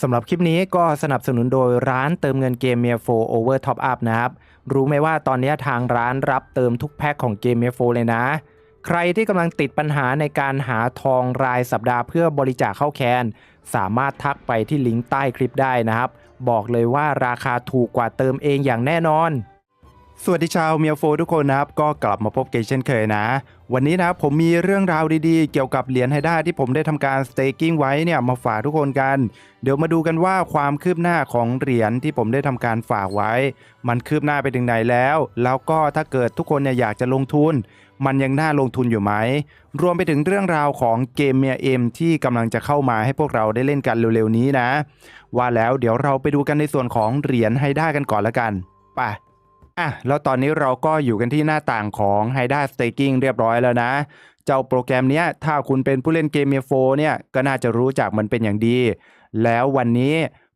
สำหรับคลิปนี้ก็สนับสนุนโดยร้านเติมเงินเกมเมียโฟโอเวอร์ท็อปอัพนะครับ รู้ไหมว่าตอนนี้ทางร้านรับเติมทุกแพ็คของเกมเมียโฟเลยนะ ใครที่กำลังติดปัญหาในการหาทองรายสัปดาห์เพื่อบริจาคเข้าแคน สามารถทักไปที่ลิงก์ใต้คลิปได้นะครับ บอกเลยว่าราคาถูกกว่าเติมเองอย่างแน่นอน สวัสดีชาวเมียโฟทุกคนนะครับ ก็กลับมาพบกันเช่นเคยนะ วันนี้นะผมมีเรื่องราวดีๆ เกี่ยวกับเหรียญไฮด้าที่ผมได้ทำการสเต k กิ้งไว้เนี่ยมาฝากทุกคนกัน เดี๋ยวมาดูกันว่าความคืบหน้าของเหรียญที่ผมได้ทำการฝากไว้ มันคืบหน้าไปถึงไหนแล้ว แล้วก็ถ้าเกิดทุกคนเนี่ยอยากจะลงทุน มันยังน่าลงทุนอยู่ไหม รวมไปถึงเรื่องราวของเกมเมียเอ็มที่กำลังจะเข้ามาให้พวกเราได้เล่นกันเร็วๆนี้นะ ว่าแล้วเดี๋ยวเราไปดูกันในส่วนของเหรียญไฮด้ากันก่อนละกันไป อะแล้วตอนนี้เราก็อยู่กันที่หน้าต่างของ h y d a Staking เรียบร้อยแล้วนะ เจ้าโปรแกรมเนี้ยถ้าคุณเป็นผู้เล่นเกมเมโฟเนี่ยก็น่าจะรู้จักมันเป็นอย่างดี แล้ววันนี้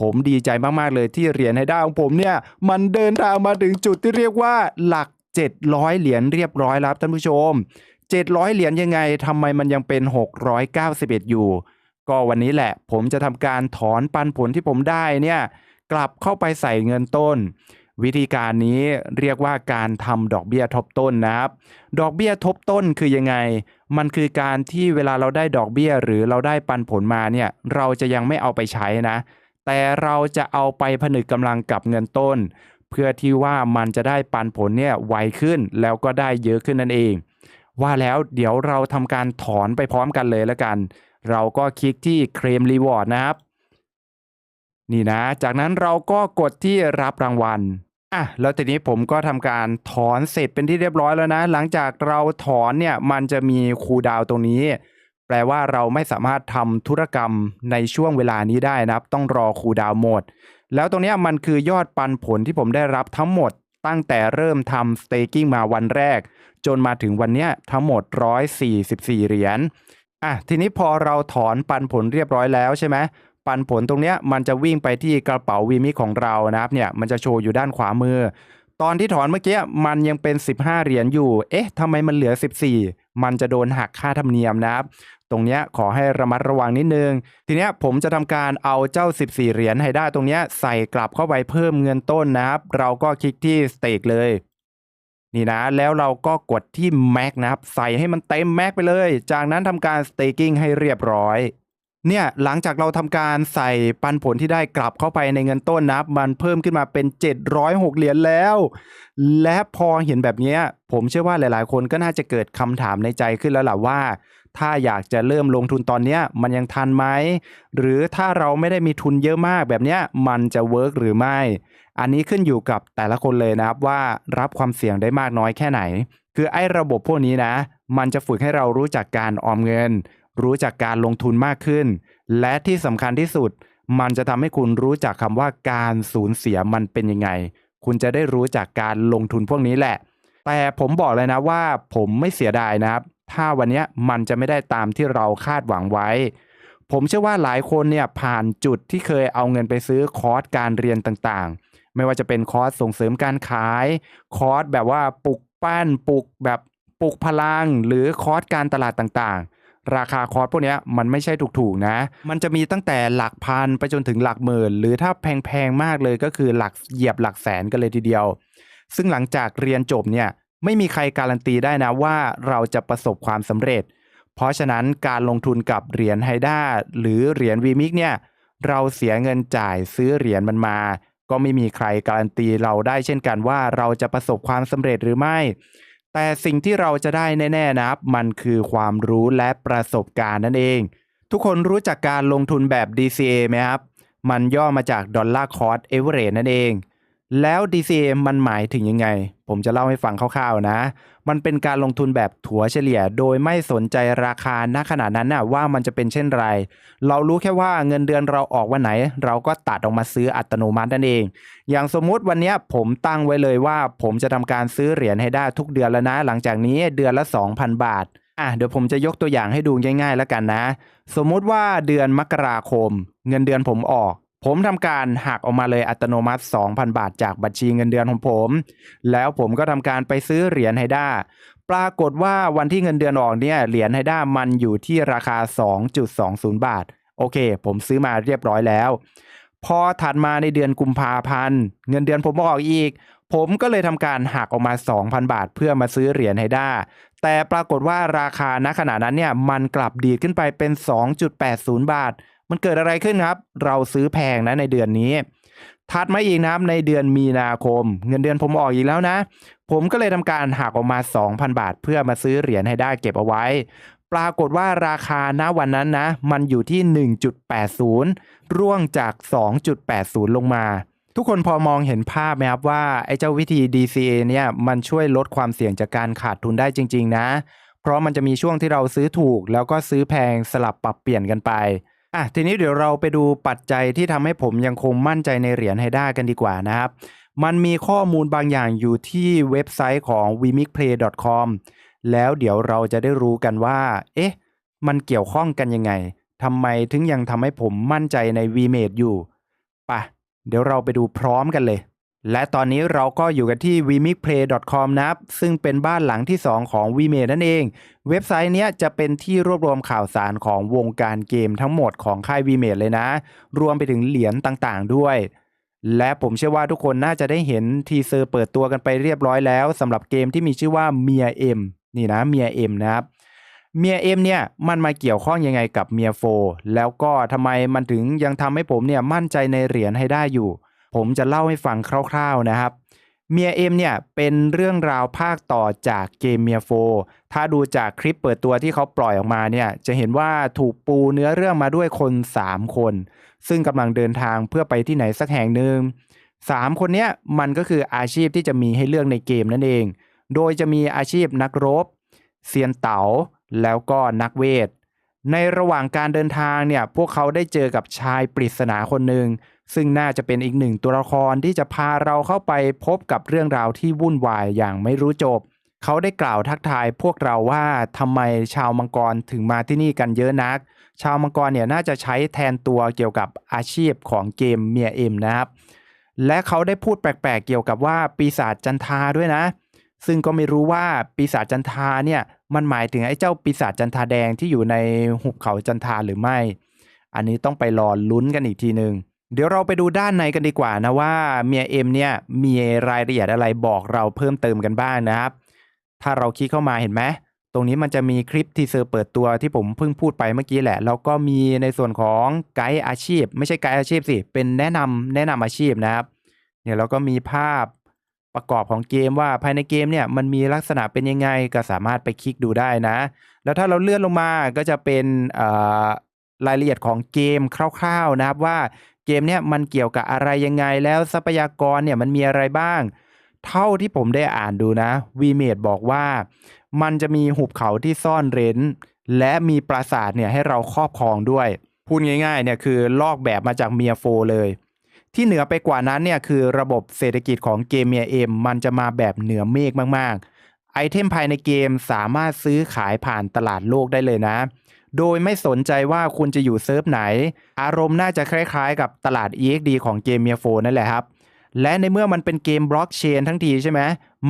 ผมดีใจมาก ๆ เลยที่เหรียญไฮด้าของผมเนี่ยมันเดินทางมาถึงจุดที่เรียกว่าหลัก 700 เหรียญเรียบร้อยแล้วท่านผู้ชม 700 เหรียญยังไงทำไมมันยังเป็น 691 อยู่ ก็วันนี้แหละผมจะทำการถอนปันผลที่ผมได้เนี่ยกลับเข้าไปใส่เงินต้น วิธีการนี้เรียกว่าการทำดอกเบี้ยทบต้นนะครับ ดอกเบี้ยทบต้นคือยังไง มันคือการที่เวลาเราได้ดอกเบี้ย หรือเราได้ปันผลมาเนี่ยเราจะยังไม่เอาไปใช้นะ แต่เราจะเอาไปผนึกกำลังกับเงินต้น เพื่อที่ว่ามันจะได้ปันผลเนี่ยไวขึ้นแล้วก็ได้เยอะขึ้นนั่นเอง ว่าแล้วเดี๋ยวเราทำการถอนไปพร้อมกันเลยแล้วกัน เราก็คลิกที่เคลมรีวอร์ดนะครับ นี่นะ จากนั้นเราก็กดที่รับรางวัลอะแล้วทีนี้ผมก็ทำการถอนเสร็จเป็นที่เรียบร้อยแล้วนะ หลังจากเราถอนเนี่ยมันจะมีคูดาวตรงนี้ แปลว่าเราไม่สามารถทำธุรกรรมในช่วงเวลานี้ได้นะครับ ต้องรอคูดาวหมด แล้วตรงนี้มันคือยอดปันผลที่ผมได้รับทั้งหมด ตั้งแต่เริ่มทำ staking มาวันแรก จนมาถึงวันนี้ทั้งหมด 144 เหรียญอะทีนี้พอเราถอนปันผลเรียบร้อยแล้วใช่ไหม ปันผลตรงเนี้ยมันจะวิ่งไปที่กระเป๋าวีมิของเรานะครับเนี่ยมันจะโชว์อยู่ด้านขวามือ ตอนที่ถอนเมื่อกี้มันยังเป็น 15 เหรียญอยู่ เอ๊ะทำไมมันเหลือ 14 มันจะโดนหักค่าธรรมเนียมนะครับ ตรงเนี้ยขอให้ระมัดระวังนิดนึง ทีเนี้ยผมจะทำการเอาเจ้า 14 เหรียญให้ได้ตรงเนี้ยใส่กลับเข้าไปเพิ่มเงินต้นนะครับ เราก็คลิกที่สเต็กเลยนี่นะแล้วเราก็กดที่แม็กนะครับ ใส่ให้มันเต็มแม็กไปเลย จากนั้นทำการ staking ให้เรียบร้อย เนี่ยหลังจากเราทำการใส่ปันผลที่ได้กลับเข้าไปในเงินต้นนะมันเพิ่มขึ้นมาเป็น 706 เหรียญแล้ว และพอเห็นแบบนี้ผมเชื่อว่าหลายๆ คนก็น่าจะเกิดคำถามในใจขึ้นแล้วล่ะว่า ถ้าอยากจะเริ่มลงทุนตอนนี้มันยังทันไหม หรือถ้าเราไม่ได้มีทุนเยอะมากแบบนี้มันจะเวิร์กหรือไม่ อันนี้ขึ้นอยู่กับแต่ละคนเลยนะครับว่ารับความเสี่ยงได้มากน้อยแค่ไหน คือไอ้ระบบพวกนี้นะ มันจะฝึกให้เรารู้จักการออมเงิน รู้จักการลงทุนมากขึ้น และที่สำคัญที่สุด มันจะทำให้คุณรู้จักคำว่าการสูญเสียมันเป็นยังไง คุณจะได้รู้จักการลงทุนพวกนี้แหละ แต่ผมบอกเลยนะว่าผมไม่เสียดายนะครับ ถ้าวันนี้มันจะไม่ได้ตามที่เราคาดหวังไว้ ผมเชื่อว่าหลายคนเนี่ยผ่านจุดที่เคยเอาเงินไปซื้อคอร์สการเรียนต่างๆ ไม่ว่าจะเป็นคอร์สส่งเสริมการขาย คอร์สแบบว่าปลุกปั้นปลุกแบบปลุกพลังหรือคอร์สการตลาดต่างๆ ราคาคอร์สพวกนี้มันไม่ใช่ถูกๆนะ มันจะมีตั้งแต่หลักพันไปจนถึงหลักหมื่น หรือถ้าแพงๆมากเลยก็คือหลักเหยียบหลักแสนกันเลยทีเดียว ซึ่งหลังจากเรียนจบเนี่ยไม่มีใครการันตีได้นะว่าเราจะประสบความสำเร็จ เพราะฉะนั้นการลงทุนกับเหรียญไฮด้าหรือเหรียญวีมิกเนี่ยเราเสียเงินจ่ายซื้อเหรียญมันมา ก็ไม่มีใครการันตีเราได้เช่นกันว่าเราจะประสบความสำเร็จหรือไม่ แต่สิ่งที่เราจะได้แน่ๆนะครับ มันคือความรู้และประสบการณ์นั่นเอง ทุกคนรู้จักการลงทุนแบบ DCA ไหมครับ มันย่อมาจากดอลลาร์คอร์สเอเวอเรนั่นเอง แล้ว DCA มันหมายถึงยังไง ผมจะเล่าให้ฟังคร่าวๆนะ มันเป็นการลงทุนแบบถัวเฉลี่ย โดยไม่สนใจราคาณขณะนั้นนะว่ามันจะเป็นเช่นไร เรารู้แค่ว่าเงินเดือนเราออกวันไหน เราก็ตัดออกมาซื้ออัตโนมัตินั่นเอง อย่างสมมุติวันนี้ผมตั้งไว้เลยว่า ผมจะทำการซื้อเหรียญให้ได้ทุกเดือนแล้วนะ หลังจากนี้เดือนละ 2,000 บาท อะเดี๋ยวผมจะยกตัวอย่างให้ดูง่ายๆแล้วกันนะ สมมุติว่าเดือนมกราคม เงินเดือนผมออก ผมทำการหักออกมาเลยอัตโนมัติ 2,000 บาทจากบัญชีเงินเดือนของผม แล้วผมก็ทำการไปซื้อเหรียญไฮด้าปรากฏว่าวันที่เงินเดือนออกเนี่ยเหรียญไฮด้ามันอยู่ที่ราคา 2.20 บาท โอเค ผมซื้อมาเรียบร้อยแล้ว พอถัดมาในเดือนกุมภาพันธ์เงินเดือนผมออกอีก ผมก็เลยทำการหักออกมา 2,000 บาท เพื่อมาซื้อเหรียญไฮด้าแต่ปรากฏว่าราคาณขณะนั้นเนี่ยมันกลับดีดขึ้นไปเป็น 2.80 บาท มันเกิดอะไรขึ้นครับ เราซื้อแพงนะในเดือนนี้ ถัดมาอีกนะครับในเดือนมีนาคม เงินเดือนผมออกอีกแล้วนะ ผมก็เลยทำการหักออกมา 2,000 บาท เพื่อมาซื้อเหรียญให้ได้เก็บเอาไว้ ปรากฏว่าราคาณวันนั้นนะ มันอยู่ที่ 1.80 ร่วงจาก 2.80 ลงมาทุกคนพอมองเห็นภาพไหมครับว่าไอ้เจ้าวิธี DCA เนี่ยมันช่วยลดความเสี่ยงจากการขาดทุนได้จริง ๆ นะ เพราะมันจะมีช่วงที่เราซื้อถูก แล้วก็ซื้อแพงสลับปรับเปลี่ยนกันไป อะทีนี้เดี๋ยวเราไปดูปัจจัยที่ทำให้ผมยังคงมั่นใจในเหรียญไฮด้ากันดีกว่านะครับ มันมีข้อมูลบางอย่างอยู่ที่เว็บไซต์ของ wimicplay.com แล้วเดี๋ยวเราจะได้รู้กันว่า เอ๊ะ มันเกี่ยวข้องกันยังไงทำไมถึงยังทำให้ผมมั่นใจใน VMate อยู่ปะเดี๋ยวเราไปดูพร้อมกันเลย และตอนนี้เราก็อยู่กันที่ wimicplay.com นะครับ ซึ่งเป็นบ้านหลังที่ 2 ของ v m a นั่นเอง เว็บไซต์เนี้ยจะเป็นที่รวบรวมข่าวสารของวงการเกมทั้งหมดของค่าย v m a เลยนะ รวมไปถึงเหรียญต่างๆด้วย และผมเชื่อว่าทุกคนน่าจะได้เห็นทีเซอร์เปิดตัวกันไปเรียบร้อยแล้วสำหรับเกมที่มีชื่อว่าเมียเอ็มนี่นะเมียเอ็มนะครับเมียเอ็มเนี่ยมันมาเกี่ยวข้องยังไงกับเมียโฟแล้วก็ทำไมมันถึงยังทำให้ผมเนี่ยมั่นใจในเหรียญให้ได้อยู่ ผมจะเล่าให้ฟังคร่าวๆนะครับเมียเอ็มเนี่ยเป็นเรื่องราวภาคต่อจากเกมเมียโฟถ้าดูจากคลิปเปิดตัวที่เขาปล่อยออกมาเนี่ยจะเห็นว่าถูกปูเนื้อเรื่องมาด้วยคน 3 คน ซึ่งกำลังเดินทางเพื่อไปที่ไหนสักแห่งหนึ่งสามคนเนี้ยมันก็คืออาชีพที่จะมีให้เลือกในเกมนั่นเอง โดยจะมีอาชีพนักรบเซียนเต๋าแล้วก็นักเวท ในระหว่างการเดินทางเนี่ยพวกเขาได้เจอกับชายปริศนาคนหนึ่ง ซึ่งน่าจะเป็นอีกหนึ่งตัวละครที่จะพาเราเข้าไปพบกับเรื่องราวที่วุ่นวายอย่างไม่รู้จบ เขาได้กล่าวทักทายพวกเราว่าทำไมชาวมังกรถึงมาที่นี่กันเยอะนัก ชาวมังกรเนี่ยน่าจะใช้แทนตัวเกี่ยวกับอาชีพของเกมเมียเอ็มนะครับ และเขาได้พูดแปลกๆ เกี่ยวกับว่าปีศาจจันทาด้วยนะ ซึ่งก็ไม่รู้ว่าปีศาจจันทาเนี่ยมันหมายถึงไอ้เจ้าปีศาจจันทาแดงที่อยู่ในหุบเขาจันทาหรือไม่ อันนี้ต้องไปรอลุ้นกันอีกทีหนึ่ง เดี๋ยวเราไปดูด้านในกันดีกว่านะว่าเมียเอ็มเนี่ยมีรายละเอียดอะไรบอกเราเพิ่มเติมกันบ้างนะครับ ถ้าเราคลิกเข้ามาเห็นไหมตรงนี้มันจะมีคลิปทีเซอร์เปิดตัวที่ผมเพิ่งพูดไปเมื่อกี้แหละ แล้วก็มีในส่วนของไกด์อาชีพ ไม่ใช่ไกด์อาชีพสิ เป็นแนะนำแนะนำอาชีพนะครับ เนี่ยเราก็มีภาพประกอบของเกมว่าภายในเกมเนี่ยมันมีลักษณะเป็นยังไงก็สามารถไปคลิกดูได้นะ แล้วถ้าเราเลื่อนลงมาก็จะเป็นรายละเอียดของเกมคร่าว ๆนะครับว่า เกมเนี่ยมันเกี่ยวกับอะไรยังไงแล้วทรัพยากรเนี่ยมันมีอะไรบ้าง เท่าที่ผมได้อ่านดูนะวีเมดบอกว่า มันจะมีหุบเขาที่ซ่อนเร้น และมีปราสาทเนี่ยให้เราครอบครองด้วย พูดง่ายๆเนี่ยคือลอกแบบมาจากเมียโฟเลย ที่เหนือไปกว่านั้นเนี่ยคือระบบเศรษฐกิจของเกมเมียเอ็มมันจะมาแบบเหนือเมฆมากๆไอเทมภายในเกมสามารถซื้อขายผ่านตลาดโลกได้เลยนะ โดยไม่สนใจว่าคุณจะอยู่เซิร์ฟไหน อารมณ์น่าจะคล้ายๆ กับตลาด EXD ของเกมเมียโฟนั่นแหละครับ และในเมื่อมันเป็นเกมบล็อกเชนทั้งทีใช่ไหม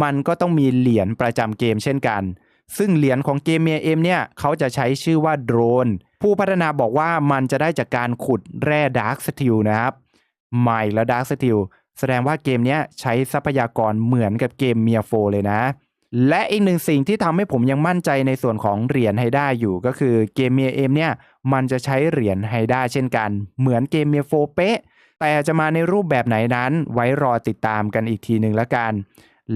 มันก็ต้องมีเหรียญประจำเกมเช่นกัน ซึ่งเหรียญของเกมเมียเอ็มเนี่ยเขาจะใช้ชื่อว่าโดรน ผู้พัฒนาบอกว่ามันจะได้จากการขุดแร่ดาร์กสติลนะครับใหม่และดาร์กสติลแสดงว่าเกมนี้ใช้ทรัพยากรเหมือนกับเกมเมียโฟเลยนะ และอีกหนึ่งสิ่งที่ทำให้ผมยังมั่นใจในส่วนของเหรียญไฮด้าอยู่ก็คือเกมเมียเอ็มเนี่ยมันจะใช้เหรียญไฮด้าเช่นกัน เหมือนเกมเมียโฟเป๊ะแต่จะมาในรูปแบบไหนนั้นไว้รอติดตามกันอีกทีหนึ่งละกัน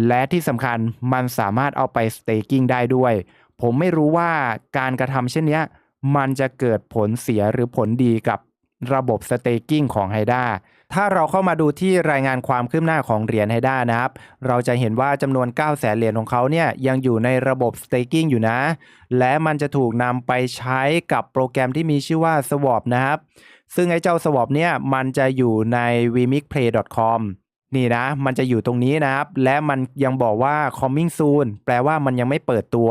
และที่สำคัญมันสามารถเอาไปสเต k กิ้งได้ด้วย ผมไม่รู้ว่าการกระทำเช่นนี้มันจะเกิดผลเสียหรือผลดีกับระบบสเต k กิ้งของไฮด้า ถ้าเราเข้ามาดูที่รายงานความคืบหน้าของเหรียญไฮด้านะครับ เราจะเห็นว่าจำนวน 9 0 0แสนเหรียญของเขาเนี่ยยังอยู่ในระบบ staking อยู่นะ และมันจะถูกนำไปใช้กับโปรแกรมที่มีชื่อว่า Swap นะครับ ซึ่งไอ้เจ้า Swap เนี่ยมันจะอยู่ใน vmicplay.com นี่นะ มันจะอยู่ตรงนี้นะครับ และมันยังบอกว่า coming soon แปลว่ามันยังไม่เปิดตัว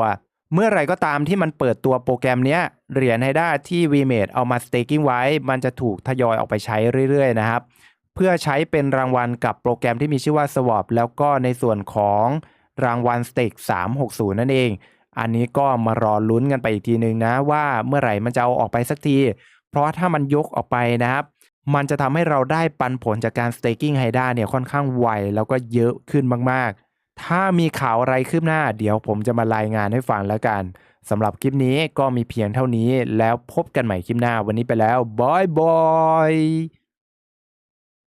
เมื่อไรก็ตามที่มันเปิดตัวโปรแกรมเนี้ยเหรียญไฮด้าที่ VMate เอามา staking ไว้ มันจะถูกทยอยออกไปใช้เรื่อยๆนะครับ เพื่อใช้เป็นรางวัลกับโปรแกรมที่มีชื่อว่า Swap แล้วก็ในส่วนของรางวัล Stake 360 นั่นเอง อันนี้ก็มารอลุ้นกันไปอีกทีนึงนะ ว่าเมื่อไหร่มันจะเอาออกไปสักที เพราะถ้ามันยกออกไปนะครับ มันจะทำให้เราได้ปันผลจากการ staking HYDA เนี่ยค่อนข้างไวแล้วก็เยอะขึ้นมากๆ ถ้ามีข่าวอะไรคืบหน้า เดี๋ยวผมจะมารายงานให้ฟังแล้วกันสำหรับคลิปนี้ก็มีเพียงเท่านี้แล้วพบกันใหม่คลิปหน้าวันนี้ไปแล้วบายบาย